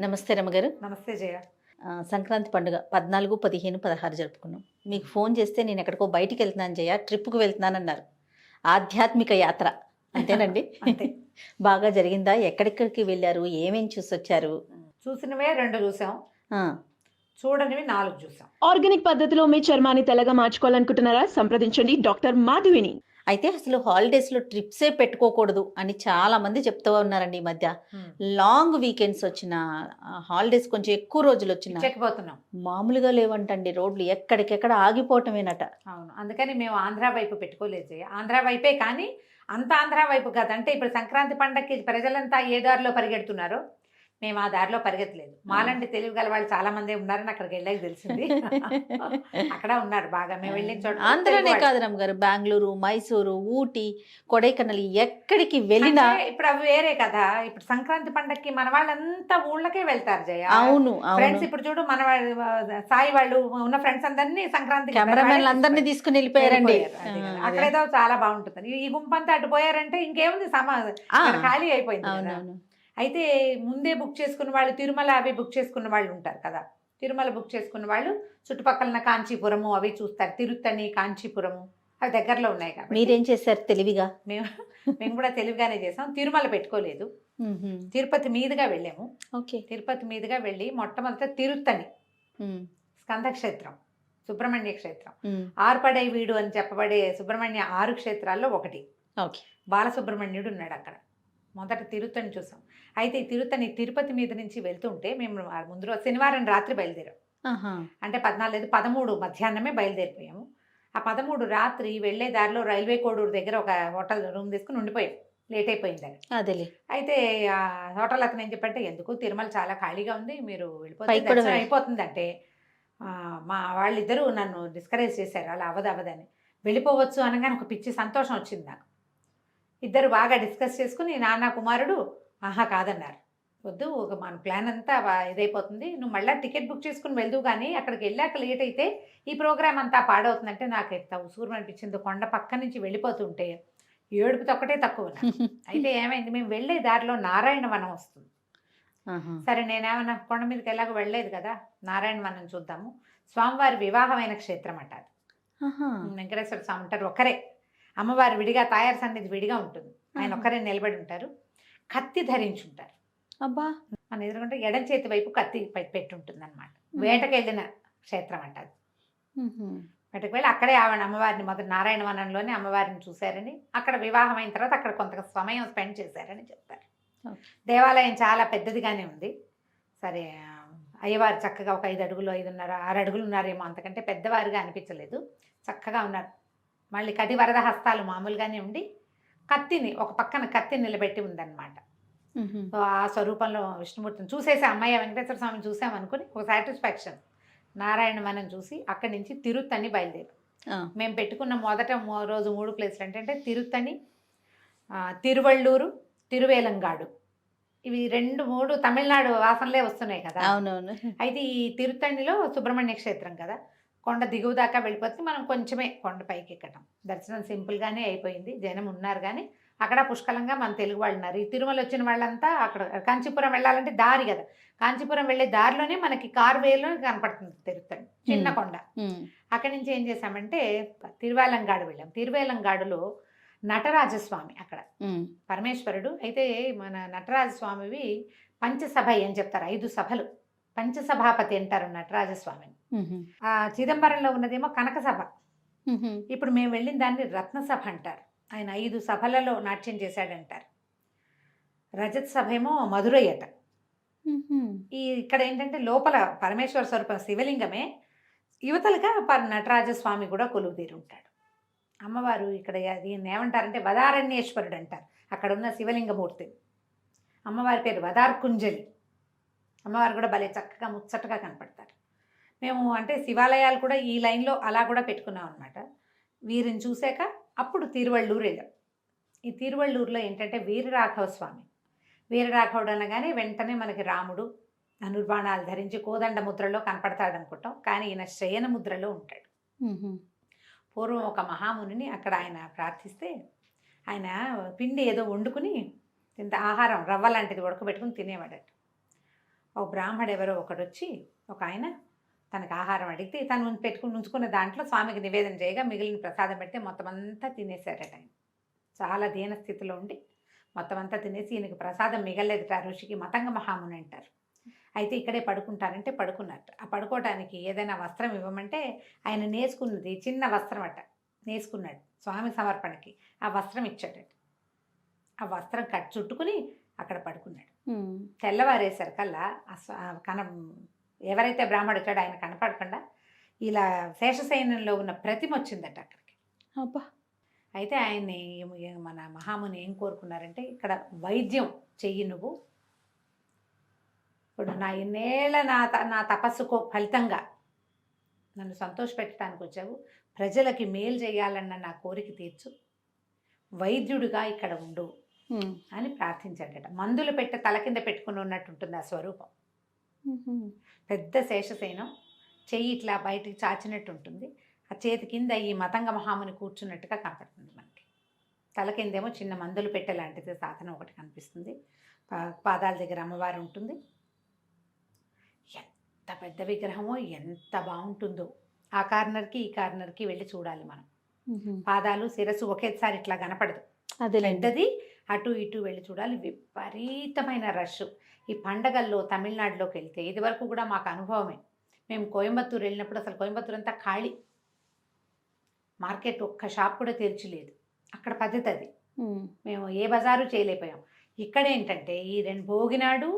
నమస్తే రమ్మగారు. నమస్తే జయ. సంక్రాంతి పండుగ పద్నాలుగు పదిహేను పదహారు జరుపుకున్నాం. మీకు ఫోన్ చేస్తే నేను ఎక్కడికో బయటికి వెళ్తున్నాను జయ ట్రిప్కి వెళ్తున్నానన్నారు. ఆధ్యాత్మిక యాత్ర అంతేనండి? అంతే. బాగా జరిగిందా? ఎక్కడెక్కడికి వెళ్ళారు? ఏమేం చూసి వచ్చారు చూసినవే రెండు చూసాం. ఆ, చూడనివి నాలుగు చూసాం. ఆర్గానిక్ పద్ధతిలో మీ చర్మాన్ని తెల్లగా మార్చుకోవాలనుకుంటున్నారా? సంప్రదించండి డాక్టర్ మాధవిని. అయితే అసలు హాలిడేస్లో ట్రిప్సే పెట్టుకోకూడదు అని చాలా మంది చెప్తూ ఉన్నారండి ఈ మధ్య. లాంగ్ వీకెండ్స్ వచ్చిన హాలిడేస్ కొంచెం ఎక్కువ రోజులు వచ్చిన మామూలుగా లేవంటండి రోడ్లు ఎక్కడికెక్కడ ఆగిపోవటమేనట. అవును. అందుకని మేము ఆంధ్ర వైపు పెట్టుకోలేదు ఆంధ్ర వైపే కానీ అంత ఆంధ్ర వైపు కాదు. అంటే ఇప్పుడు సంక్రాంతి పండగకి ప్రజలంతా ఏ దారిలో పరిగెడుతున్నారో? మేము ఆ దారిలో పరిగెత్తలేదు. మాలాంటి తెలివి గల వాళ్ళు చాలా మంది ఉన్నారని అక్కడికి వెళ్ళాక తెలిసింది. అక్కడ ఉన్నారు బాగా. మేము వెళ్ళిన చోట ఆంధ్రనే. కాదు గారు బెంగళూరు మైసూరు ఊటీ కొడైకెనాల్ ఎక్కడికి వెళ్ళినా ఇప్పుడు అవి వేరే కదా. ఇప్పుడు సంక్రాంతి పండగకి మన వాళ్ళంతా ఊళ్ళకే వెళ్తారు జయ. అవును ఫ్రెండ్స్ ఇప్పుడు చూడు మన సాయి వాళ్ళు ఉన్న ఫ్రెండ్స్ అందరినీ సంక్రాంతి కెమెరామెన్లు అందరినీ తీసుకుని వెళ్ళిపోయారండి. అక్కడ ఏదో చాలా బాగుంటుంది. ఈ గుంపంతా అటు పోయారంటే ఇంకేముంది సమా ఆ, అక్కడ ఖాళీ అయిపోయింది. అవునవును. అయితే ముందే బుక్ చేసుకున్న వాళ్ళు తిరుమల అవి బుక్ చేసుకున్న వాళ్ళు ఉంటారు కదా. తిరుమల బుక్ చేసుకున్న వాళ్ళు చుట్టుపక్కల కాంచీపురము అవి చూస్తారు. తిరుత్తని కాంచీపురము అవి దగ్గరలో ఉన్నాయి కాబట్టి. మీరేం చేశారు తెలివిగా? మేము మేము కూడా తెలివిగానే చేసాం తిరుమల పెట్టుకోలేదు. తిరుపతి మీదుగా వెళ్ళాము. ఓకే. తిరుపతి మీదుగా వెళ్ళి మొట్టమొదట తిరుత్తని మ్మ్. స్కంద క్షేత్రం సుబ్రహ్మణ్య క్షేత్రం. ఆర్పడై వీడు అని చెప్పబడే సుబ్రహ్మణ్య ఆరు క్షేత్రాల్లో ఒకటి. ఓకే. బాలసుబ్రహ్మణ్యుడు ఉన్నాడు అక్కడ. మొదట తిరుత్తని చూసాం. అయితే ఈ తిరుత్తని తిరుపతి మీద నుంచి వెళ్తుంటే మేము ముందు రోజు శనివారం రాత్రి బయలుదేరాం. అంటే పద్నాలుగు పదమూడు మధ్యాహ్నమే బయలుదేరిపోయాము. ఆ పదమూడు రాత్రి వెళ్ళే దారిలో రైల్వే కోడూరు దగ్గర ఒక హోటల్ రూమ్ తీసుకుని ఉండిపోయాం. లేట్ అయిపోయిందని అదేలే. అయితే ఆ హోటల్ అతను ఏం చెప్పంటే ఎందుకు? తిరుమల చాలా ఖాళీగా ఉంది మీరు వెళ్ళిపోతే పైకి కూడా దర్శనం వెళ్ళి- అయిపోతుందంటే మా వాళ్ళిద్దరూ నన్ను డిస్కరేజ్ చేశారు. అలా అవ్వదు అవ్వదని వెళ్ళిపోవచ్చు అనగానే ఒక పిచ్చి సంతోషం వచ్చింది నాకు. ఇద్దరు బాగా డిస్కస్ చేసుకుని నాన్న కుమారుడు ఆహా కాదన్నారు వద్దు ఒక మన ప్లాన్ అంతా ఇదైపోతుంది నువ్వు మళ్ళీ టికెట్ బుక్ చేసుకుని వెళ్దు కానీ అక్కడికి వెళ్ళాక లేట్ అయితే ఈ ప్రోగ్రామ్ అంతా పాడవుతుందంటే నాకు ఎంత ఉసూరు అనిపించింది కొండ పక్క నుంచి వెళ్ళిపోతుంటే ఏడుపుతో ఒక్కటే తక్కువ. అయితే ఏమైంది మేము వెళ్ళే దారిలో నారాయణ వనం వస్తుంది. సరే నేనేమన్నా కొండ మీదకి ఎలాగో వెళ్ళలేదు కదా నారాయణ వనం చూద్దాము స్వామివారి వివాహమైన క్షేత్రం అంట అది. ఆహా. వెంకటేశ్వర స్వామి ఉంటారు ఒకరే అమ్మవారు విడిగా తయారు సన్నిధి విడిగా ఉంటుంది. ఆయన. ఒక్కరే నిలబడి ఉంటారు. కత్తి ధరించి ఉంటారు అబ్బా. మన ఎదురుకుంటే ఎడం చేతి వైపు కత్తి పె- పెట్టి ఉంటుంది అనమాట వేటకి వెళ్ళిన క్షేత్రం అంట అది. వేటకు వెళ్ళి అక్కడే ఆవిడ అమ్మవారిని మొదటి నారాయణ వనంలోనే అమ్మవారిని చూశారని అక్కడ వివాహం అయిన తర్వాత అక్కడ కొంత సమయం స్పెండ్ చేశారని చెప్తారు. దేవాలయం చాలా పెద్దదిగానే ఉంది. సరే అయ్యవారు చక్కగా ఒక ఐదు అడుగులు ఐదున్నర ఆరు అడుగులు ఉన్నారేమో అంతకంటే పెద్దవారుగా అనిపించలేదు. చక్కగా ఉన్నారు. మళ్ళీ కది వరద హస్తాలు మామూలుగానే ఉండి కత్తిని ఒక పక్కన కత్తిని నిలబెట్టి ఉందన్నమాట. ఆ స్వరూపంలో విష్ణుమూర్తిని చూసేసి అమ్మయ్య వెంకటేశ్వర స్వామిని చూసామనుకుని ఒక సాటిస్ఫాక్షన్. నారాయణ మనం చూసి అక్కడి నుంచి తిరుత్తని బయలుదేరి. మేము పెట్టుకున్న మొదట రోజు మూడు ప్లేసులు ఏంటంటే తిరుత్తని తిరువళ్ళూరు తిరువేలంగాడు. ఇవి రెండు మూడు తమిళనాడు వాసనలే వస్తున్నాయి కదా. అవునవును. అయితే ఈ తిరుత్తణిలో సుబ్రహ్మణ్య క్షేత్రం కదా. కొండ దిగువ దాకా వెళ్ళిపోతే మనం కొంచెమే కొండ పైకి ఎక్కడం దర్శనం సింపుల్గానే అయిపోయింది. జనం ఉన్నారు కానీ అక్కడ పుష్కలంగా మన తెలుగు వాళ్ళు ఉన్నారు. ఈ తిరుమల వచ్చిన వాళ్ళంతా అక్కడ కాంచీపురం వెళ్ళాలంటే దారి కదా. కాంచీపురం వెళ్ళే దారిలోనే మనకి కార్ వేలో కనపడుతుంది తిరుత్తణి చిన్న. కొండ. అక్కడి నుంచి ఏం చేసామంటే తిరువేలంగాడు వెళ్ళాం. తిరువేలంగాడులో నటరాజస్వామి అక్కడ. పరమేశ్వరుడు. అయితే మన నటరాజస్వామివి పంచసభ అని చెప్తారు. ఐదు సభలు. పంచసభాపతి అంటారు నటరాజస్వామిని. ఆ చిదంబరంలో ఉన్నదేమో కనక సభ. ఇప్పుడు మేము వెళ్ళిన దాన్ని రత్నసభ అంటారు. ఆయన ఐదు సభలలో నాట్యం చేశాడంటారు. రజత్ సభ ఏమో మధురై అట మ్మ్హ. ఈ ఇక్కడ ఏంటంటే లోపల పరమేశ్వర స్వరూపం శివలింగమే యువతలుగా నటరాజస్వామి కూడా కొలువు తీరి ఉంటాడు. అమ్మవారు ఇక్కడ దీన్ని ఏమంటారంటే వదారణ్యేశ్వరుడు అంటారు. అక్కడ ఉన్న శివలింగమూర్తి. అమ్మవారి పేరు వదార్కుంజలి అమ్మవారు కూడా భలే చక్కగా ముచ్చటగా కనపడతారు. మేము అంటే శివాలయాలు కూడా ఈ లైన్లో అలా కూడా పెట్టుకున్నాం అనమాట వీరిని చూశాక అప్పుడు తిరువళ్ళూరు వెళ్ళాం. ఈ తిరువళ్ళూరులో ఏంటంటే వీరరాఘవ స్వామి వీరరాఘవుడు అనగానే వెంటనే మనకి రాముడు ధనుర్బాణాలు ధరించి కోదండ ముద్రలో కనపడతాడు అనుకుంటాం. కానీ ఈయన శయన ముద్రలో ఉంటాడు. పూర్వం ఒక మహామునిని అక్కడ ఆయన ప్రార్థిస్తే ఆయన పిండి ఏదో వండుకుని ఇంత ఆహారం రవ్వ లాంటిది ఉడకబెట్టుకుని తినేవాడట. ఒక బ్రాహ్మడు ఎవరో ఒకడు వచ్చి ఒక ఆయన తనకు ఆహారం అడిగితే తను పెట్టుకుని ఉంచుకున్న దాంట్లో స్వామికి నివేదన చేయగా మిగిలిన ప్రసాదం పెడితే మొత్తం అంతా తినేశారట ఆయన. చాలా దీన స్థితిలో ఉండి మొత్తం అంతా తినేసి ఈయనకి ప్రసాదం మిగలేదు ఆ ఋషికి మతంగ మహాముని అంటారు. అయితే ఇక్కడే పడుకుంటారంటే పడుకున్నట్టు. ఆ పడుకోవటానికి ఏదైనా వస్త్రం ఇవ్వమంటే ఆయన నేసుకున్నది చిన్న వస్త్రం అట నేసుకున్నాడు స్వామి సమర్పణకి. ఆ వస్త్రం ఇచ్చాడట. ఆ వస్త్రం కట్ చుట్టుకుని అక్కడ పడుకున్నాడు. తెల్లవారేసరికల్లా కన ఎవరైతే బ్రాహ్మడు వచ్చాడో ఆయన కనపడకుండా ఇలా శేషశయనంలో ఉన్న ప్రతిమ వచ్చిందట అక్కడికి. అబ్బా! అయితే ఆయన్ని మన మహాముని ఏం కోరుకున్నారంటే ఇక్కడ వైద్యం చెయ్యి నువ్వు. ఇప్పుడు నా ఇన్నేళ్ళ నా త- నా తపస్సుకు ఫలితంగా నన్ను సంతోషపెట్టడానికి వచ్చావు. ప్రజలకి మేలు చేయాలన్న నా కోరిక తీర్చు. వైద్యుడిగా ఇక్కడ ఉండు. అని ప్రార్థించాడట. మందులు పెట్టే తల కింద పెట్టుకుని ఉన్నట్టు ఉంటుంది ఆ స్వరూపం. పెద్ద శేషసేనం. చెయ్యి ఇట్లా బయటికి చాచినట్టు ఉంటుంది ఆ చేతి కింద ఈ మతంగ మహాముని కూర్చున్నట్టుగా కనపడుతుంది మనకి. తల కిందేమో చిన్న మందులు పెట్టే లాంటిది సాధనం ఒకటి కనిపిస్తుంది. పాదాల దగ్గర అమ్మవారు ఉంటుంది. ఎంత పెద్ద విగ్రహమో ఎంత బాగుంటుందో. ఆ కార్నర్కి ఈ కార్నర్కి వెళ్ళి చూడాలి మనం. పాదాలు శిరస్సు ఒకేసారి ఇట్లా కనపడదు. అదేలేండి. పెద్దది అటు ఇటు వెళ్ళి చూడాలి. విపరీతమైన రష్. ఈ పండగల్లో తమిళనాడులోకి వెళ్తే ఇది వరకు కూడా మాకు అనుభవమే. మేము కోయంబత్తూరు వెళ్ళినప్పుడు అసలు కోయంబత్తూరు అంతా ఖాళీ. మార్కెట్ ఒక్క షాప్ కూడా తెరిచిలేదు. అక్కడ పద్ధతి అది. మేము ఏ బజారు చేయలేకపోయాం. ఇక్కడ ఏంటంటే ఈ రెండు భోగినాడు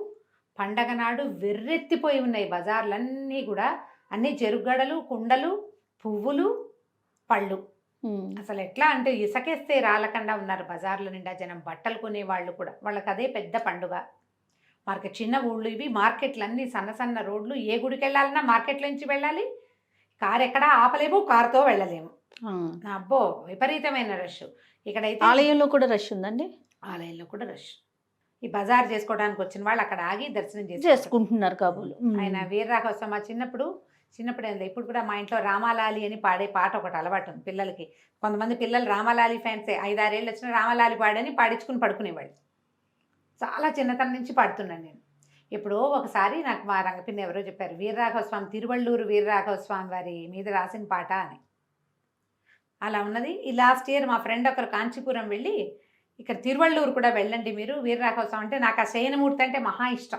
పండగ నాడు వెర్రెత్తిపోయి ఉన్నాయి బజార్లన్నీ కూడా. అన్ని చెరుగడలు కుండలు పువ్వులు పళ్ళు. అసలు ఎట్లా అంటే ఇసకేస్తే రాలకుండా ఉన్నారు బజార్ల నిండా జనం బట్టలు కొనే వాళ్ళు కూడా. వాళ్ళకి అదే పెద్ద పండుగ. మార్కెట్ చిన్న ఊళ్ళు ఇవి మార్కెట్లు అన్నీ సన్న సన్న రోడ్లు ఏ గుడికి వెళ్ళాలన్నా మార్కెట్ల నుంచి వెళ్ళాలి. కారు ఎక్కడా ఆపలేము కారుతో వెళ్ళలేము. అబ్బో విపరీతమైన రష్. ఇక్కడైతే ఆలయంలో కూడా రష్ ఉందండి? ఆలయంలో కూడా రష్. ఈ బజార్ చేసుకోవడానికి వచ్చిన వాళ్ళు అక్కడ ఆగి దర్శనం చేసుకుంటారు. చేసుకుంటున్నారు కాబోలు. ఆయన వీరరాఘవ మా చిన్నప్పుడు చిన్నప్పుడు ఇప్పుడు కూడా మా ఇంట్లో రామాలాలి అని పాడే పాట ఒకటి అలవాటు ఉంది పిల్లలకి. కొంతమంది పిల్లలు రామాలాలి ఫ్యాన్సే ఐదారేళ్ళు వచ్చిన రామాలాలి పాడని పాడించుకుని పడుకునేవాళ్ళు. చాలా చిన్నతనం నుంచి పాడుతున్నాను నేను. ఎప్పుడో ఒకసారి నాకు మా రంగపిన్ని ఎవరో చెప్పారు వీరరాఘవ స్వామి తిరువళ్ళూరు వీరరాఘవ స్వామి వారి మీద రాసిన పాట అని. అలా ఉన్నది. ఈ లాస్ట్ ఇయర్ మా ఫ్రెండ్ ఒకరు కాంచీపురం వెళ్ళి ఇక్కడ తిరువళ్ళూరు కూడా వెళ్ళండి మీరు వీరరాఘవ స్వామి అంటే నాకు ఆ శయనమూర్తి అంటే మహా ఇష్టం.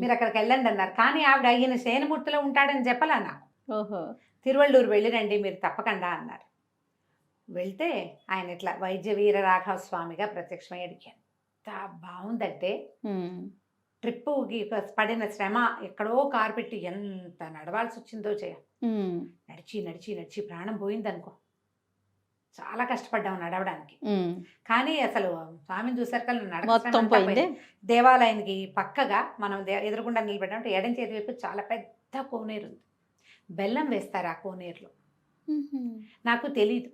మీరు అక్కడికి వెళ్ళండి అన్నారు. కానీ ఆవిడ ఈయన శయనమూర్తిలో ఉంటాడని చెప్పలా నాకు. ఓహో. తిరువళ్ళూరు వెళ్ళిరండి మీరు తప్పకుండా అన్నారు. వెళ్తే ఆయన ఇట్లా వైద్య వీర రాఘవ స్వామిగా ప్రత్యక్షమయ్యాడు ఎంత బాగుందంటే. ట్రిప్పుకి పడిన శ్రమ ఎక్కడో కారు పెట్టి ఎంత నడవాల్సి వచ్చిందో చేయ. నడిచి నడిచి నడిచి ప్రాణం పోయిందనుకో చాలా కష్టపడ్డాం నడవడానికి. కానీ అసలు స్వామిని చూసారు కదా నడక శ్రమ మొత్తం పోయిందే దేవాలయానికి పక్కగా మనం ఎదురుగుండా నిలబడ్డామంటే ఎడం చేతి వైపు చాలా పెద్ద కోనేరు ఉంది బెల్లం వేస్తారు ఆ కోనేరులో. నాకు తెలీదు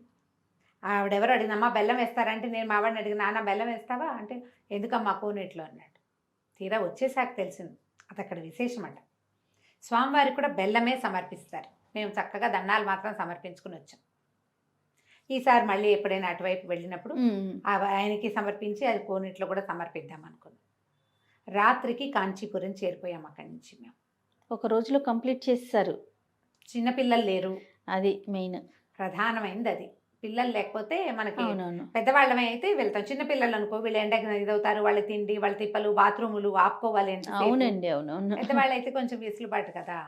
ఆవిడెవరు అడిగినమ్మా బెల్లం వేస్తారంటే నేను మా వాడిని అడిగిన నాన్న బెల్లం వేస్తావా? అంటే ఎందుకమ్మా కోనేట్లో అన్నాడు. తీరా వచ్చేసాక తెలిసింది. అది అక్కడ విశేషం అంట స్వామివారికి కూడా బెల్లమే సమర్పిస్తారు. మేము చక్కగా దండాలు మాత్రం సమర్పించుకుని వచ్చాం. ఈసారి మళ్ళీ ఎప్పుడైనా అటువైపు వెళ్ళినప్పుడు ఆయనకి సమర్పించి అది కోనేట్లో కూడా సమర్పిద్దాం అనుకున్నాం. రాత్రికి కాంచీపురం చేరిపోయాం అక్కడి నుంచి మేము. ఒక రోజులో కంప్లీట్ చేసేసారు. చిన్నపిల్లలు లేరు. అది మెయిన్. ప్రధానమైనది అది. పిల్లలు లేకపోతే మనకి పెద్దవాళ్ళమే అయితే వెళ్తాం. చిన్నపిల్లలు అనుకో వీళ్ళు ఎండకి ఇదవుతారు వాళ్ళ తిండి వాళ్ళ తిప్పలు బాత్రూములు ఆపుకోవాలి. అవునండి అవునవును. పెద్దవాళ్ళు అయితే కొంచెం విసులుబాటు కదా.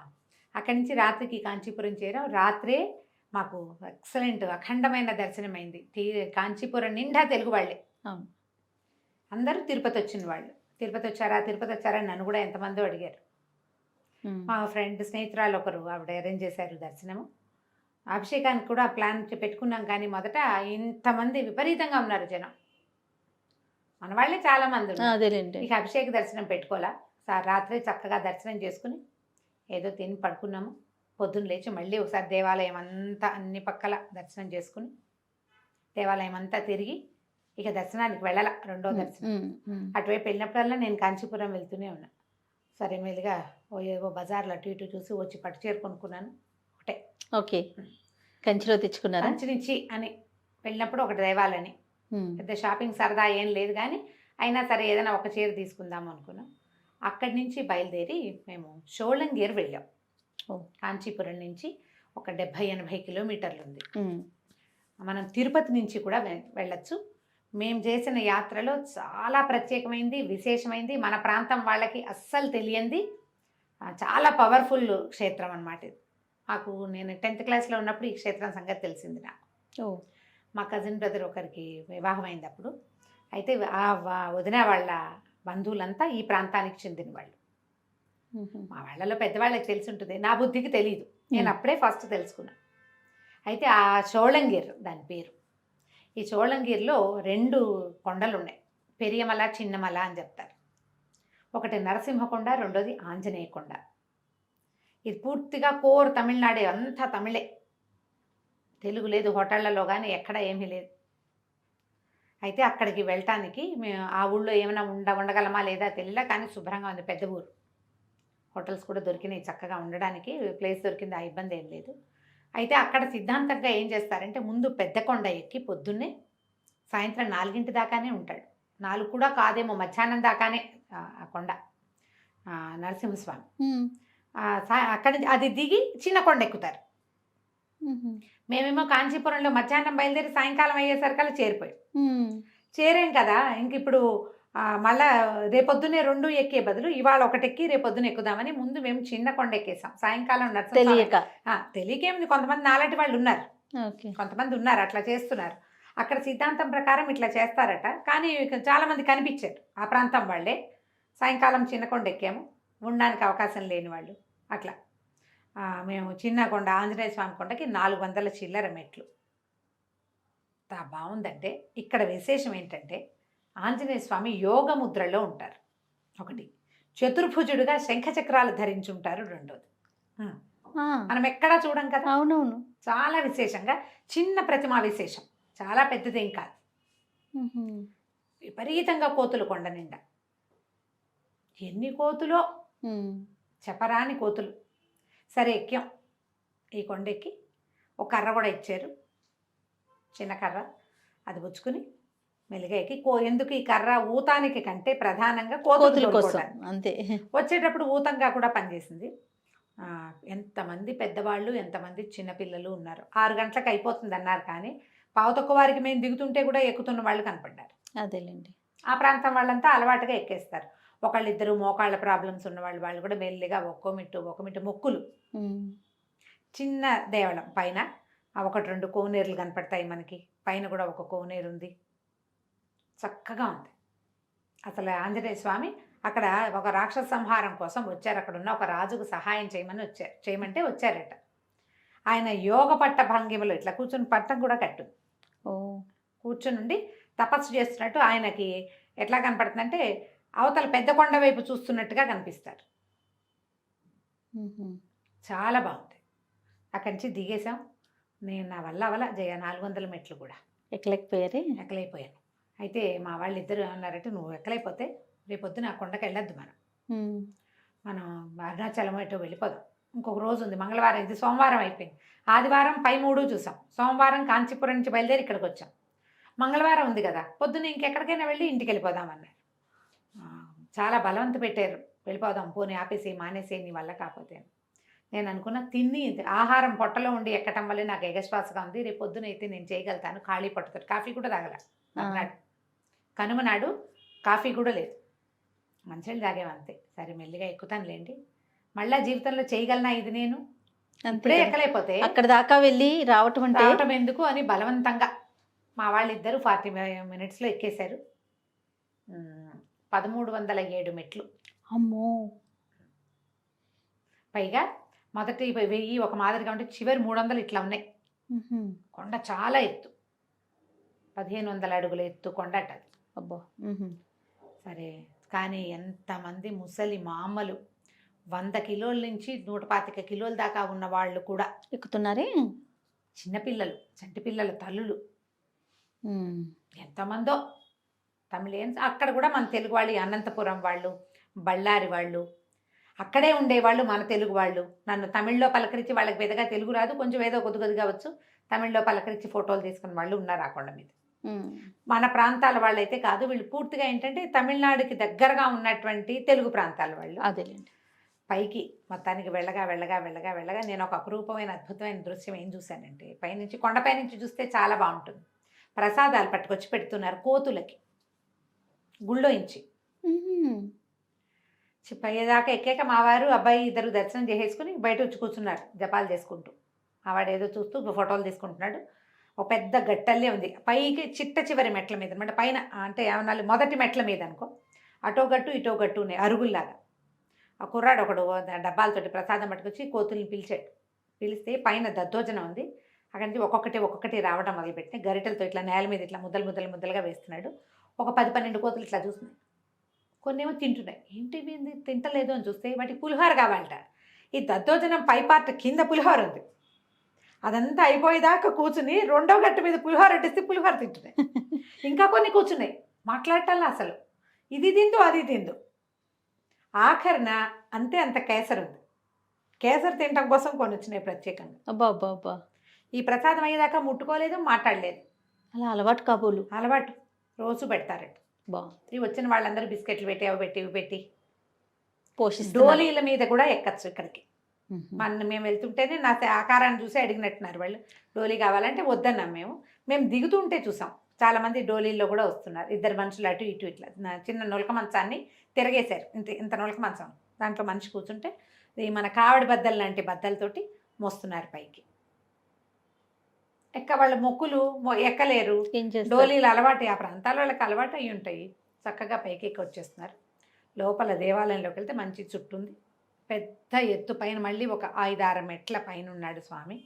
అక్కడి నుంచి రాత్రికి కాంచీపురం చేరాం. రాత్రే మాకు ఎక్సలెంట్ అఖండమైన దర్శనమైంది. కాంచీపురం నిండా తెలుగు వాళ్ళే. అందరూ తిరుపతి వచ్చిన వాళ్ళు. తిరుపతి వచ్చారా తిరుపతి వచ్చారా అని నన్ను కూడా ఎంతమందో అడిగారు. మా ఫ్రెండ్ స్నేహితురాలు ఒకరు ఆవిడ అరేంజ్ చేశారు దర్శనము. అభిషేకానికి కూడా ప్లాన్ పెట్టుకున్నాం కానీ మొదట ఇంతమంది విపరీతంగా ఉన్నారు జనం. మన వాళ్ళే చాలా మంది ఆ, ఉన్నారు. అదేలేండి. ఇక అభిషేక దర్శనం పెట్టుకోవాలా? సార్ రాత్రి చక్కగా దర్శనం చేసుకుని ఏదో తిని పడుకున్నాము. పొద్దున్న లేచి మళ్ళీ ఒకసారి దేవాలయం అంతా అన్ని పక్కల దర్శనం చేసుకుని దేవాలయం అంతా తిరిగి ఇక దర్శనానికి వెళ్ళాల? రెండో దర్శనం. అటువైపు వెళ్ళినప్పుడల్లా నేను కాంచీపురం వెళ్తూనే ఉన్నా. సరే మెల్లిగా ఓ ఏవో బజార్లో అటు ఇటు చూసి వచ్చి పట్టు చీర కొనుక్కున్నాను. ఓకే. కంచిలో తెచ్చుకున్నారా? కంచి నుంచి అని వెళ్ళినప్పుడు ఒకటి దేవాలని. పెద్ద షాపింగ్ సరదా ఏం లేదు కానీ అయినా సరే ఏదైనా ఒక చీర తీసుకుందాం అనుకున్నాం. అక్కడి నుంచి బయలుదేరి మేము షోళంగేర్ వెళ్ళాం. ఓ. కాంచీపురం నుంచి ఒక డెబ్భై ఎనభై కిలోమీటర్లు ఉంది మనం తిరుపతి నుంచి కూడా వెళ్ళొచ్చు. మేము చేసిన యాత్రలో చాలా ప్రత్యేకమైంది విశేషమైంది. మన ప్రాంతం వాళ్ళకి అస్సలు తెలియంది. చాలా పవర్ఫుల్ క్షేత్రం అన్నమాట ఇది. మాకు నేను టెన్త్ క్లాస్లో ఉన్నప్పుడు ఈ క్షేత్రం సంగతి తెలిసింది నాకు. ఓ. మా కజిన్ బ్రదర్ ఒకరికి వివాహం అయింది అప్పుడు. అయితే ఆ వదిన వాళ్ళ బంధువులంతా ఈ ప్రాంతానికి చెందిన వాళ్ళు మా వాళ్ళలో పెద్దవాళ్ళకి తెలిసి ఉంటుంది. నా బుద్ధికి తెలియదు నేను అప్పుడే ఫస్ట్ తెలుసుకున్నా. అయితే ఆ చోళంగిర్ దాని పేరు. ఈ చోళంగిర్లో రెండు కొండలు ఉన్నాయి పెరియమల చిన్నమల అని చెప్తారు. ఒకటి నరసింహకొండ రెండోది ఆంజనేయ కొండ ఇది పూర్తిగా కోర్ తమిళనాడే అంతా తమిళే. తెలుగు లేదు హోటళ్ళలో కానీ ఎక్కడ ఏమీ లేదు. అయితే అక్కడికి వెళ్ళటానికి మేము ఆ ఊళ్ళో ఏమైనా ఉండ ఉండగలమా లేదా తెలియలా కానీ శుభ్రంగా ఉంది పెద్ద ఊరు. హోటల్స్ కూడా దొరికినాయి చక్కగా ఉండడానికి ప్లేస్ దొరికింది ఆ ఇబ్బంది ఏం లేదు. అయితే అక్కడ సిద్ధాంతంగా ఏం చేస్తారంటే ముందు పెద్ద కొండ ఎక్కి పొద్దున్నే సాయంత్రం నాలుగింటి దాకానే ఉంటాడు. నాలుగు కూడా కాదేమో మధ్యాహ్నం దాకానే ఆ కొండ. నరసింహస్వామి. అక్కడి అది దిగి చిన్న కొండ ఎక్కుతారు. మేమేమో కాంచీపురంలో మధ్యాహ్నం బయలుదేరి సాయంకాలం అయ్యేసరికల్లా చేరిపోయాం. చేరాం కదా ఇంక ఇప్పుడు మళ్ళా రేపొద్దునే రెండు ఎక్కే బదులు ఇవాళ ఒకటి ఎక్కి రేపొద్దున ఎక్కుదామని ముందు మేము చిన్న కొండ ఎక్కేసాం. సాయంకాలం తెలియక. ఆ, తెలియకేముంది కొంతమంది నాలాంటి వాళ్ళు ఉన్నారు. కొంతమంది ఉన్నారు అట్లా చేస్తున్నారు. అక్కడ సిద్ధాంతం ప్రకారం ఇట్లా చేస్తారట. కానీ చాలా మంది కనిపించారు. ఆ ప్రాంతం వాళ్ళే. సాయంకాలం చిన్న కొండ ఎక్కాము. ఉండడానికి అవకాశం లేని వాళ్ళు. అట్లా. మేము చిన్న కొండ ఆంజనేయ స్వామి కొండకి నాలుగు వందల చిల్లర మెట్లు. తా బాగుందంటే ఇక్కడ విశేషం ఏంటంటే ఆంజనేయ స్వామి యోగ ముద్రలో ఉంటారు. ఒకటి. చతుర్భుజుడుగా శంఖచక్రాలు ధరించుంటారు రెండోది. మనం ఎక్కడా చూడం కదా? అవునవును. చాలా విశేషంగా చిన్న ప్రతిమా విశేషం. చాలా పెద్దదేం కాదు. విపరీతంగా కోతులు కొండ నిండా. ఎన్ని కోతులో చెప్పరాని కోతులు. సరే ఎక్కాం. ఈ కొండెక్కి ఒక కర్ర కూడా ఇచ్చారు. చిన్న కర్ర. అది పుచ్చుకుని మెల్లిగా ఎక్కి కో ఎందుకు ఈ కర్ర ఊతానికి కంటే ప్రధానంగా కోతులు కోసం. అంతే. వచ్చేటప్పుడు ఊతంగా కూడా పనిచేసింది. ఎంతమంది పెద్దవాళ్ళు ఎంతమంది చిన్నపిల్లలు ఉన్నారు. ఆరు గంటలకు అయిపోతుంది అన్నారు కానీ పావుతొక్క వారికి మేము దిగుతుంటే కూడా ఎక్కుతున్న వాళ్ళు కనపడ్డారు. అదేలేండి. ఆ ప్రాంతం వాళ్ళంతా అలవాటుగా ఎక్కేస్తారు. ఒకళ్ళిద్దరు మోకాళ్ళ ప్రాబ్లమ్స్ ఉన్న వాళ్ళు వాళ్ళు కూడా మెల్లిగా ఒక్కో మిట్టు ఒక మిట్టు మొక్కులు చిన్న దేవళం పైన ఒకటి రెండు కోనేరులు కనపడతాయి మనకి. పైన కూడా ఒక కోనేరు ఉంది. చక్కగా ఉంది. అసలు ఆంజనేయ స్వామి అక్కడ ఒక రాక్షస సంహారం కోసం వచ్చారు. అక్కడ ఉన్న ఒక రాజుకు సహాయం చేయమని వచ్చారు. చేయమంటే వచ్చారట. ఆయన యోగ పట్ట భంగిమలో ఇట్లా కూర్చుని పట్టం కూడా కట్టు. ఓ. కూర్చుని ఉండి తపస్సు చేస్తున్నట్టు ఆయనకి ఎట్లా కనపడుతుందంటే అవతల పెద్ద కొండ వైపు చూస్తున్నట్టుగా కనిపిస్తారు. చాలా బాగుంది. అక్కడి నుంచి దిగేసాం నేను నా వల్ల అవల జయ నాలుగు వందల మెట్లు కూడా. ఎక్కలేకపోయారే? ఎక్కలైపోయాను అయితే మా వాళ్ళు ఇద్దరు అన్నారంటే నువ్వు ఎక్కలైపోతే రేపొద్దున ఆ కొండకి వెళ్ళొద్దు మనం. మనం అరుణాచలం ఎటో వెళ్ళిపోదాం. ఇంకొక రోజు ఉంది. మంగళవారం ఇది. సోమవారం అయిపోయింది. ఆదివారం పై మూడు చూసాం. సోమవారం కాంచీపురం నుంచి బయలుదేరి ఇక్కడికి వచ్చాం. మంగళవారం ఉంది కదా. పొద్దున్న ఇంకెక్కడికైనా వెళ్ళి ఇంటికి వెళ్ళిపోదాం అన్నారు. చాలా బలవంత పెట్టారు. వెళ్ళిపోదాం పోనీ ఆపేసి మానేసి నీ వల్ల కాకపోతే. నేను అనుకున్న తిని ఆహారం పొట్టలో ఉండి ఎక్కటం వల్ల నాకు ఎగశ్వాసగా ఉంది. రేపు పొద్దున అయితే నేను చేయగలుగుతాను. ఖాళీ పట్టుతారు కాఫీ కూడా తాగల. మర్నాడు కనుమ నాడు కాఫీ కూడా లేదు. మంచినీళ్ళు తాగేవి అంతే. సరే మెల్లిగా ఎక్కుతానులేండి మళ్ళా జీవితంలో చేయగలనా ఇది నేను? అంతే ఇప్పుడే. ఎక్కలేకపోతే అక్కడ దాకా వెళ్ళి రావటం అంటే? రావటం ఎందుకు అని బలవంతంగా మా వాళ్ళిద్దరూ ఫార్టీ మినిట్స్లో ఎక్కేశారు. పదమూడు వందల ఏడు మెట్లు. అమ్మో! పైగా మొదటి వెయ్యి ఒక మాదిరిగా ఉంటే చివరి మూడు వందలు ఇట్లా ఉన్నాయి. కొండ చాలా ఎత్తు. పదిహేను వందల అడుగుల ఎత్తు కొండ అట అబ్బో! సరే కానీ ఎంతమంది ముసలి మామలు వంద కిలోల నుంచి నూట పాతిక కిలోల దాకా ఉన్న వాళ్ళు కూడా. ఎక్కుతున్నారే? చిన్నపిల్లలు చంటి పిల్లల తల్లులు. ఎంతమందో. తమిళియన్స్. అక్కడ కూడా మన తెలుగు వాళ్ళు అనంతపురం వాళ్ళు బళ్ళారి వాళ్ళు అక్కడే ఉండేవాళ్ళు మన తెలుగు వాళ్ళు. నన్ను తమిళ్ళో పలకరించి వాళ్ళకి పెద్దగా తెలుగు రాదు కొంచెం ఏదో కొద్ది కొద్దిగా వచ్చు తమిళ్ళో పలకరించి ఫోటోలు తీసుకున్న వాళ్ళు ఉన్నారు ఆ కొండ మీద. మన ప్రాంతాల వాళ్ళైతే కాదు వీళ్ళు పూర్తిగా ఏంటంటే తమిళనాడుకి దగ్గరగా ఉన్నటువంటి తెలుగు ప్రాంతాల వాళ్ళు. అదేలేండి. పైకి మొత్తానికి వెళ్ళగా వెళ్ళగా వెళ్ళగా వెళ్ళగా నేను ఒక అపురూపమైన అద్భుతమైన దృశ్యం ఏం చూశానంటే పైనుంచి కొండపై నుంచి చూస్తే చాలా బాగుంటుంది. ప్రసాదాలు పట్టుకొచ్చి పెడుతున్నారు కోతులకి. గుళ్ళో ఇంచి ఉమ్. చి- పయ్యేదాకా ఎక్కాక మా వారు అబ్బాయి ఇద్దరు దర్శనం చేసేసుకుని బయట వచ్చి కూర్చున్నారు జపాలు చేసుకుంటూ. ఆవాడు ఏదో చూస్తూ ఫోటోలు తీసుకుంటున్నాడు. ఒక పెద్ద గట్టల్లే ఉంది. పైకి చిట్ట చివరి మెట్ల మీద అనమాట. పైన అంటే ఏమన్నా మొదటి మెట్ల మీద అనుకో. అటో గట్టు ఇటో గట్టు ఉన్నాయి అరుగుల్లాగా. ఆ కుర్రాడు ఒకడు డబ్బాలతోటి ప్రసాదం పట్టుకొచ్చి కోతుల్ని పిలిచాడు. పిలిస్తే పైన దద్దోజనం ఉంది. అక్కడి నుంచి ఒక్కొక్కటి ఒక్కొక్కటి రావడం మొదలుపెట్టి గరిటెలతో ఇట్లా నేల మీద ఇట్లా ముద్దలు ముద్దలు ముద్దలుగా వేస్తున్నాడు. ఒక పది పన్నెండు కోతులు ఇట్లా చూస్తున్నాయి. కొన్ని ఏమో తింటున్నాయి. ఏంటి ఏంది తింటలేదు అని చూస్తే వాటికి పులిహోర కావాలట. ఈ దద్దోజనం పై పార్ట్ కింద పులిహోర ఉంది. అదంతా అయిపోయేదాకా కూర్చుని రెండో గట్టు మీద పులిహోర అడ్డిస్తే పులిహోర తింటున్నాయి. ఇంకా కొన్ని కూర్చున్నాయి. మాట్లాడటల్లా అసలు. ఇది తిందు అది తిందు. ఆఖరిన అంతే అంత కేసర్ ఉంది. కేసర్ తినటం కోసం కొన్ని వచ్చినాయి ప్రత్యేకంగా. అబ్బా అబ్బా అబ్బా. ఈ ప్రసాదం అయ్యేదాకా ముట్టుకోలేదు మాట్లాడలేదు. అలా అలవాటు కాబోలు. అలవాటు. రోజు పెడతారట బాగుంది. వచ్చిన వాళ్ళందరూ బిస్కెట్లు పెట్టి అవి పెట్టి ఇవి పెట్టి పోషిస్తూ డోలీల మీద కూడా ఎక్కచ్చు ఇక్కడికి. మన మేము వెళ్తుంటేనే నా ఆకారాన్ని చూసి అడిగినట్టున్నారు వాళ్ళు. డోలీ కావాలంటే వద్దన్నాం మేము. మేము దిగుతుంటే చూసాం. చాలా మంది డోలీల్లో కూడా వస్తున్నారు. ఇద్దరు మనుషులు అటు ఇటు ఇట్లా చిన్న నొలక మంచాన్ని తిరగేశారు. ఇంత ఇంత నొలక మంచం. దాంట్లో మనిషి కూర్చుంటే ఈ మన కావడి బద్దలు లాంటి బద్దలతోటి మోస్తున్నారు పైకి. ఎక్క వాళ్ళ మొక్కులు ఎక్కలేరు. డోలీలు అలవాటు ఆ ప్రాంతాల వాళ్ళకి అలవాటు అయి ఉంటాయి. చక్కగా పైకి ఎక్కి వచ్చేస్తున్నారు లోపల దేవాలయంలోకి వెళ్తే మంచి చుట్టూ ఉంది. పెద్ద ఎత్తు పైన మళ్ళీ ఒక ఐదారు మెట్ల పైన ఉన్నాడు స్వామి.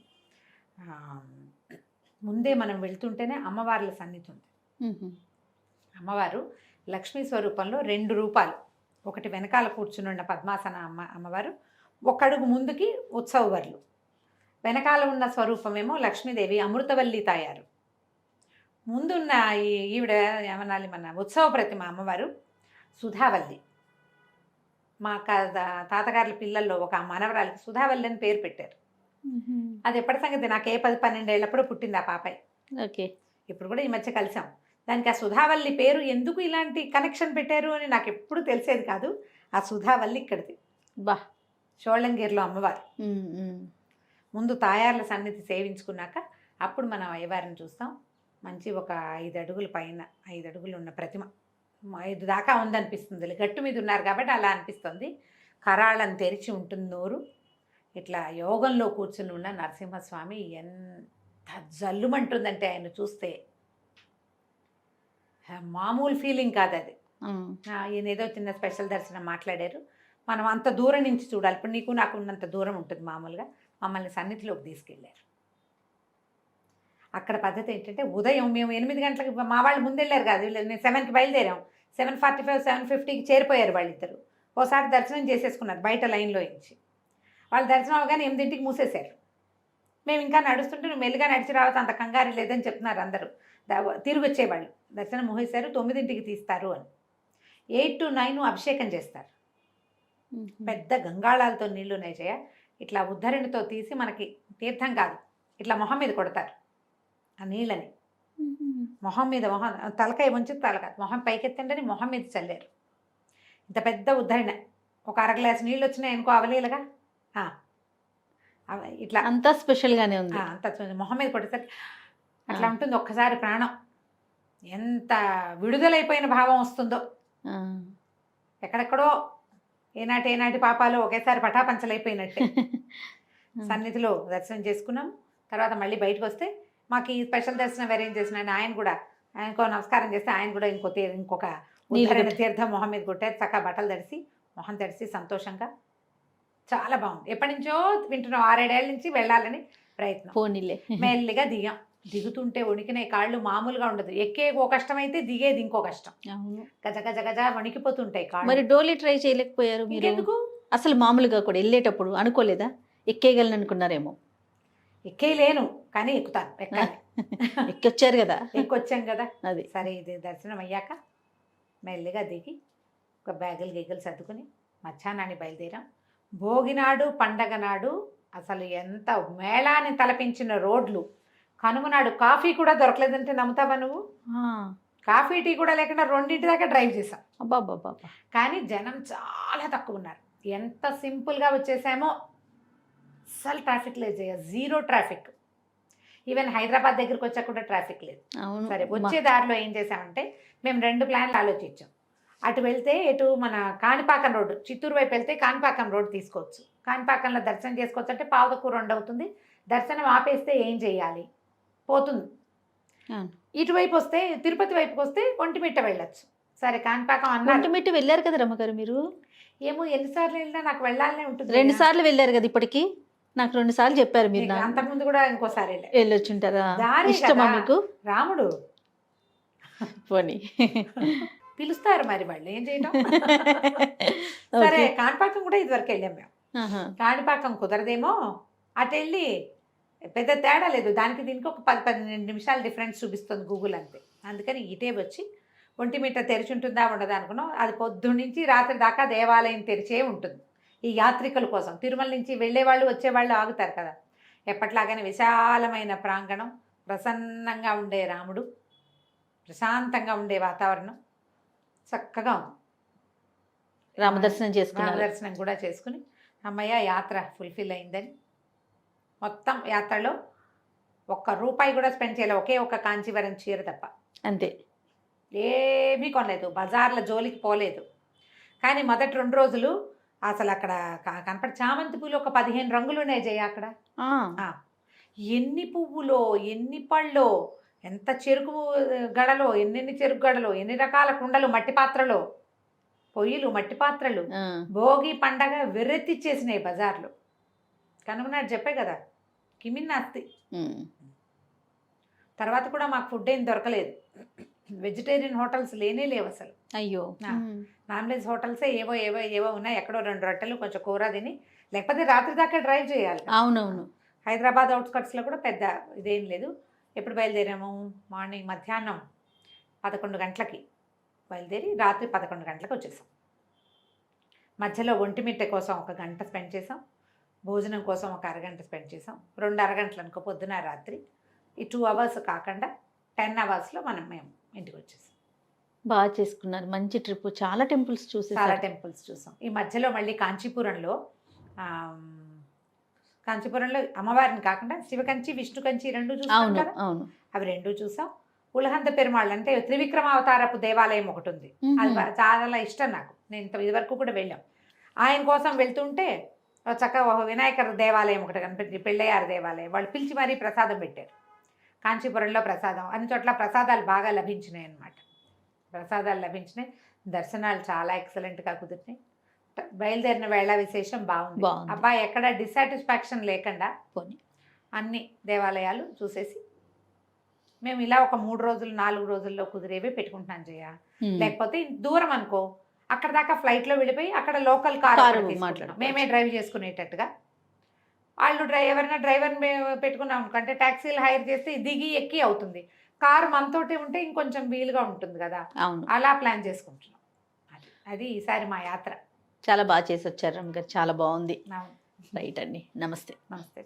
ముందే మనం వెళ్తుంటేనే అమ్మవార్ల సన్నిధి ఉంది. అమ్మవారు లక్ష్మీ స్వరూపంలో రెండు రూపాలు. ఒకటి వెనకాల కూర్చుని ఉన్న పద్మాసన అమ్మ అమ్మవారు. ఒక అడుగు ముందుకి ఉత్సవవర్లు వెనకాల ఉన్న స్వరూపమేమో లక్ష్మీదేవి అమృతవల్లి తాయారు. ముందున్న ఈ ఈవిడ ఏమనాలి మన ఉత్సవ ప్రతిమ అమ్మవారు సుధావల్లి. మా తాతగారుల పిల్లల్లో ఒక మనవరాలికి సుధావల్లి అని పేరు పెట్టారు. అది ఎప్పటి సంగతి? నాకు ఏ పది పన్నెండేళ్ళప్పుడు పుట్టింది ఆ పాపాయి ఓకే. ఇప్పుడు కూడా ఈ మధ్య కలిసాం. దానికి ఆ సుధావల్లి పేరు ఎందుకు ఇలాంటి కనెక్షన్ పెట్టారు అని నాకు ఎప్పుడు తెలిసేది కాదు. ఆ సుధావల్లి ఇక్కడిది. బా. షోళంగీర్లో అమ్మవారు. ముందు తాయార్ల సన్నిధి సేవించుకున్నాక అప్పుడు మనం అయ్యవారిని చూస్తాం. మంచి ఒక ఐదు అడుగుల పైన ఐదు అడుగులు ఉన్న ప్రతిమ. ఐదు దాకా ఉందనిపిస్తుంది. గట్టు మీద ఉన్నారు కాబట్టి అలా అనిపిస్తుంది. కరాళం తెరిచి ఉంటుంది నోరు. ఇట్లా యోగంలో కూర్చుని ఉన్న నరసింహస్వామి ఎంత జల్లుమంటుందంటే ఆయన చూస్తే. మామూలు ఫీలింగ్ కాదు అది. ఈయన ఏదో చిన్న స్పెషల్ దర్శనం మాట్లాడారు. మనం అంత దూరం నుంచి చూడాలి. ఇప్పుడు నీకు నాకు ఉన్నంత దూరం ఉంటుంది మామూలుగా. మమ్మల్ని సన్నిధిలోకి తీసుకెళ్ళారు అక్కడ పద్ధతి ఏంటంటే ఉదయం మేము ఎనిమిది గంటలకు మా వాళ్ళు ముందెళ్ళారు కాదు వీళ్ళు మేము సెవెన్కి బయలుదేరాం. సెవెన్ ఫార్టీ ఫైవ్ సెవెన్ ఫిఫ్టీకి చేరిపోయారు వాళ్ళిద్దరు. ఓసారి దర్శనం చేసేసుకున్నారు బయట లైన్లో ఇచ్చి వాళ్ళు దర్శనం అవగానే ఎనిమిదింటికి మూసేశారు. మేము ఇంకా నడుస్తుంటే నువ్వు మెల్లిగా నడిచి రావచ్చు అంత కంగారు లేదని చెప్తున్నారు అందరూ. తిరిగి వచ్చేవాళ్ళు. దర్శనం మూసేశారు తొమ్మిదింటికి తీస్తారు అని. ఎయిట్ టు నైన్ అభిషేకం చేస్తారు. పెద్ద గంగాళాలతో నీళ్ళు ఉన్నాయి ఇట్లా ఉద్ధరణితో తీసి మనకి తీర్థం కాదు. ఇట్లా మొహం మీద కొడతారు. ఆ నీళ్ళని. మొహం మీద మొహం తలకాయ ఉంచి తలక మొహం పైకెత్తండి మొహం మీద చల్లారు. ఇంత పెద్ద ఉద్ధరణ. ఒక అర గ్లాస్ నీళ్ళు వచ్చినాయి అనుకో అవలీలగా ఇట్లా. అంతా స్పెషల్ గానే ఉంది. అంత మొహం మీద కొట్టేసరికి అట్లా. ఉంటుంది ఒక్కసారి ప్రాణం. ఎంత విడుదలైపోయిన భావం వస్తుందో. ఎక్కడెక్కడో ఏనాటి ఏనాటి పాపాలు ఒకేసారి పటాపంచలైపోయినట్టే. సన్నిధిలో దర్శనం చేసుకున్నాం. తర్వాత మళ్ళీ బయటకు వస్తే మాకు ఈ స్పెషల్ దర్శనం అరేంజ్ చేసిన ఆయన కూడా ఆయనకో నమస్కారం చేస్తే ఆయన కూడా ఇంకో ఇంకొక కొట్టి- తీర్థం మొహం మీద కొట్టారు. చక్కగా బట్టలు తడిసి మొహం తడిసి సంతోషంగా. చాలా బాగుంది. ఎప్పటి నుంచో వింటున్నాం. ఆరేడేళ్ళ నుంచి వెళ్ళాలని ప్రయత్నం. పోనీలే. మెల్లిగా దిగాం. దిగుతుంటే వణికిన కాళ్ళు మామూలుగా ఉండదు. ఎక్కే ఓ కష్టం అయితే దిగేది ఇంకో కష్టం. గజ గజ గజ వణికిపోతుంటాయి కాళ్ళు. మరి డోలీ ట్రై చేయలేకపోయారు మీరు? ఇంకెందుకు? అసలు మామూలుగా కూడా వెళ్ళేటప్పుడు అనుకోలేదా? ఎక్కేయగలను అనుకున్నారేమో? ఎక్కేయలేను కానీ ఎక్కుతాను ఎక్కాలి ఎక్కొచ్చారు కదా. ఎక్కొచ్చాం కదా. అది. సరే ఇది దర్శనం అయ్యాక మెల్లిగా దిగి ఒక బ్యాగులు గిగ్గులు సర్దుకుని మధ్యాహ్నాన్ని బయలుదేరాం. భోగినాడు పండగ నాడు అసలు ఎంత మేళాన్ని తలపించిన రోడ్లు. కనుమ నాడు కాఫీ కూడా దొరకలేదంటే నమ్ముతావా నువ్వు? కాఫీ టీ కూడా లేకుండా రెండింటి దాకా డ్రైవ్ చేసాం అబ్బబ్బబ్బబ్బా. కానీ జనం చాలా తక్కువ ఉన్నారు. ఎంత సింపుల్గా వచ్చేసామో అస్సలు ట్రాఫిక్ లేదు Jaya. Zero traffic. Even Hyderabad దగ్గరికి వచ్చాక కూడా ట్రాఫిక్ లేదు. అవును. సరే వచ్చే దారిలో ఏం చేసామంటే మేము రెండు ప్లాన్లు ఆలోచించాం. అటు వెళ్తే ఇటు మన కాణిపాకం రోడ్డు చిత్తూరు వైపు వెళ్తే కాణిపాకం రోడ్డు తీసుకోవచ్చు. కాణిపాకంలో దర్శనం చేసుకోవచ్చు అంటే పావుదకు రెండు అవుతుంది దర్శనం ఆపేస్తే ఏం చేయాలి? పోతుంది. ఇటువైపు వస్తే తిరుపతి వైపుకి వస్తే ఒంటిమిట్ట వెళ్ళొచ్చు. సరే కాణిపాకం అన్నారు. ఒంటిమిట్ట వెళ్ళారు కదా రమ్మగారు మీరు? ఏమో ఎన్నిసార్లు వెళ్ళినా నాకు వెళ్ళాలనే ఉంటుంది రెండు సార్లు వెళ్ళారు కదా ఇప్పటికి? నాకు రెండు సార్లు చెప్పారు మీరు. అంతకుముందు కూడా ఇంకోసారి వెళ్ళా వెళ్ళొచ్చుంటారా? దారే ఇష్టమా కదా. మీకు? రాముడు. పోనీ. పిలుస్తారు మరి వాళ్ళు. ఏం చేయడం సరే. కాణిపాకం కూడా ఇదివరకు వెళ్ళాం మేము. కాణిపాకం కుదరదేమో. అటు వెళ్ళి పెద్ద తేడా లేదు. దానికి దీనికి ఒక పది పన్నెండు నిమిషాలు డిఫరెన్స్ చూపిస్తుంది గూగుల్ అంతే. అందుకని ఇటే వచ్చి ఒంటి మీట తెరిచి ఉంటుందా ఉండదా అనుకున్నాం. అది పొద్దున్న నుంచి రాత్రి దాకా దేవాలయం తెరిచే ఉంటుంది. ఈ యాత్రికుల కోసం. తిరుమల నుంచి వెళ్ళేవాళ్ళు వచ్చేవాళ్ళు ఆగుతారు కదా. ఎప్పట్లాగానే విశాలమైన ప్రాంగణం ప్రసన్నంగా ఉండే రాముడు ప్రశాంతంగా ఉండే వాతావరణం చక్కగా ఉంది. రామదర్శనం చేసుకున్నారు. దర్శనం కూడా చేసుకుని అమ్మయ్య యాత్ర ఫుల్ఫిల్ అయిందని. మొత్తం యాత్రలో ఒక్క రూపాయి కూడా స్పెండ్ చేయలే ఒకే ఒక కాంచీవరం చీర తప్ప. అంతే. ఏమీ కొనలేదు బజార్ల జోలికి పోలేదు. కానీ మొదటి రెండు రోజులు అసలు అక్కడ కనపడి చామంతి పూలు ఒక పదిహేను రంగులు ఉన్నాయి జయ అక్కడ. ఎన్ని పువ్వులో ఎన్ని పళ్ళో ఎంత చెరుకు గడలో ఎన్నెన్ని చెరుకు గడలో ఎన్ని రకాల కుండలు మట్టి పాత్రలో. పొయ్యిలు మట్టి పాత్రలు. భోగి పండగ వెర్రెత్తిచ్చేసినాయి బజార్లో. కనుగొన్నాడు చెప్పే కదా కిమిన్నాస్తి. ఉమ్. తర్వాత కూడా మాకు ఫుడ్ ఏం దొరకలేదు. వెజిటేరియన్ హోటల్స్ లేనే లేవు అసలు. అయ్యో. నాన్ వెజ్ హోటల్సే ఏవో ఏవో ఏవో ఉన్నాయి. ఎక్కడో రెండు రొట్టెలు కొంచెం కూర తిని లేకపోతే రాత్రి దాకా డ్రైవ్ చేయాలి. అవునవును. హైదరాబాద్ అవుట్స్కట్స్లో కూడా పెద్ద ఇదేం లేదు. ఎప్పుడు బయలుదేరాము? మార్నింగ్ మధ్యాహ్నం పదకొండు గంటలకి. బయలుదేరి రాత్రి పదకొండు గంటలకు వచ్చేసాం. మధ్యలో ఒంటిమిట్ట కోసం ఒక గంట స్పెండ్ చేసాం. భోజనం కోసం ఒక అరగంట స్పెండ్ చేసాం. రెండు అరగంటలు అనుకో పొద్దున రాత్రి. ఈ టూ అవర్స్ కాకుండా టెన్ అవర్స్లో మనం మేము ఇంటికి వచ్చేసాం. బాగా చేసుకున్నారు. మంచి ట్రిప్ చాలా టెంపుల్స్ చాలా చూసేసారు టెంపుల్స్ చూసాం. ఈ మధ్యలో మళ్ళీ కాంచీపురంలో కాంచీపురంలో అమ్మవారిని కాకుండా శివకంచి విష్ణు కంచి రెండు చూసాం అవును. అవి రెండు చూసాం. ఉలహంత పెరుమాళ్ళు అంటే త్రివిక్రమావతారపు దేవాలయం ఒకటి ఉంది అది చాలా ఇష్టం నాకు. నేను ఇంత ఇదివరకు కూడా వెళ్ళాం. ఆయన కోసం వెళ్తుంటే ఒక చక్క ఒక వినాయకర్ దేవాలయం ఒకటి కనిపించింది పెళ్ళయ్యారు దేవాలయం. వాళ్ళు పిలిచి మరీ ప్రసాదం పెట్టారు. కాంచీపురంలో ప్రసాదం. అన్ని చోట్ల ప్రసాదాలు బాగా లభించినాయి అన్నమాట. ప్రసాదాలు లభించినాయి. దర్శనాలు చాలా ఎక్సలెంట్గా కుదిరినాయి. బయలుదేరిన వేళ విశేషం బాగుంది. అబ్బాయి ఎక్కడ డిసాటిస్ఫాక్షన్ లేకుండా పోనీ. అన్ని దేవాలయాలు చూసేసి మేము ఇలా ఒక మూడు రోజులు నాలుగు రోజుల్లో కుదిరేవి పెట్టుకుంటున్నాం జయ. లేకపోతే దూరం అనుకో అక్కడ దాకా ఫ్లైట్లో వెళ్ళిపోయి అక్కడ లోకల్ కార్. మేమే డ్రైవ్ చేసుకునేటట్టుగా. వాళ్ళు డ్రై ఎవరైనా డ్రైవర్ పెట్టుకున్నాం అనుకుంటే ట్యాక్సీలు హైర్ చేస్తే దిగి ఎక్కి అవుతుంది. కారు మనతోటి ఉంటే ఇంకొంచెం వీలుగా ఉంటుంది కదా. అవును. అలా ప్లాన్ చేసుకుంటున్నాం. అది ఈసారి మా యాత్ర. చాలా బాగా చేసి వచ్చారు గారు. చాలా బాగుంది. రైట్ అండి. నమస్తే. నమస్తే